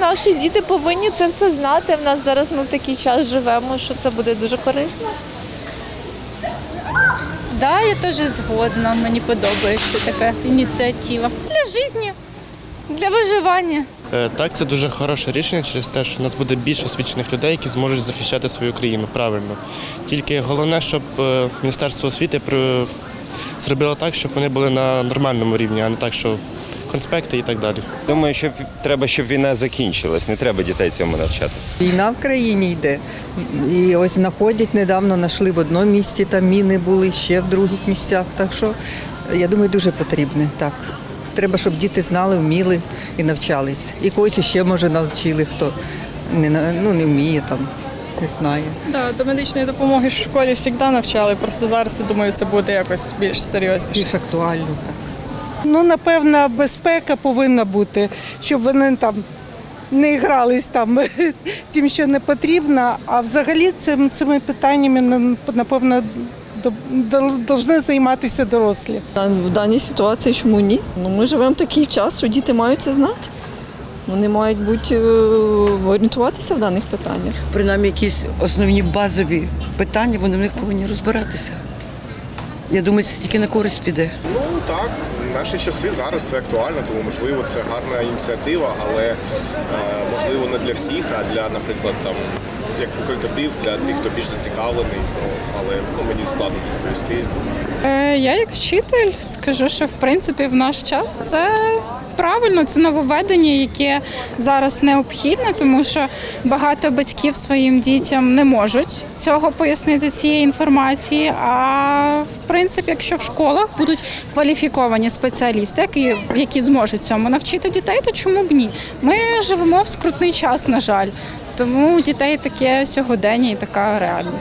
наші діти повинні це все знати. В нас зараз ми в такий час живемо, що це буде дуже корисно. Да, я теж згодна. Мені подобається така ініціатива. Для життя, для виживання. Е, Так, це дуже хороше рішення через те, що у нас буде більше освічених людей, які зможуть захищати свою країну правильно. Тільки головне, щоб е, Міністерство освіти зробило так, щоб вони були на нормальному рівні, а не так, що конспекти і так далі. Думаю, що треба, щоб війна закінчилась. Не треба дітей цьому навчати. Війна в країні йде. І ось знаходять недавно, знайшли в одному місці, там міни були ще в других місцях. Так що я думаю, дуже потрібне. Так. Треба, щоб діти знали, вміли і навчались. І когось ще може навчили, хто не, на- ну, не вміє там, не знає. Да, до медичної допомоги в школі завжди навчали, просто зараз я думаю, це буде якось більш серйозніше. Більш актуально. Так. Ну, напевно, безпека повинна бути, щоб вони там не грались там тим, що не потрібно. А взагалі цим, цими питаннями ну, напевно повинні займатися дорослі. В даній ситуації чому ні? Ну, ми живемо в такий час, що діти мають це знати. Вони мають бути е, орієнтуватися в даних питаннях. принаймні якісь основні базові питання, вони в них повинні розбиратися. Я думаю, це тільки на користь піде. Ну так, в наші часи зараз це актуально, тому можливо це гарна ініціатива, але е, можливо не для всіх, а для, наприклад, там як факультатив для тих, хто більш зацікавлений. Але ну, мені складно відповісти. Е, я як вчитель скажу, що в принципі в наш час це правильно, це нововведення, яке зараз необхідне, тому що багато батьків своїм дітям не можуть цього пояснити цієї інформації. А в принципі, якщо в школах будуть кваліфіковані спеціалісти, які, які зможуть цьому навчити дітей, то чому б ні? Ми живемо в скрутний час, на жаль. Тому у дітей таке сьогодення і така реальність.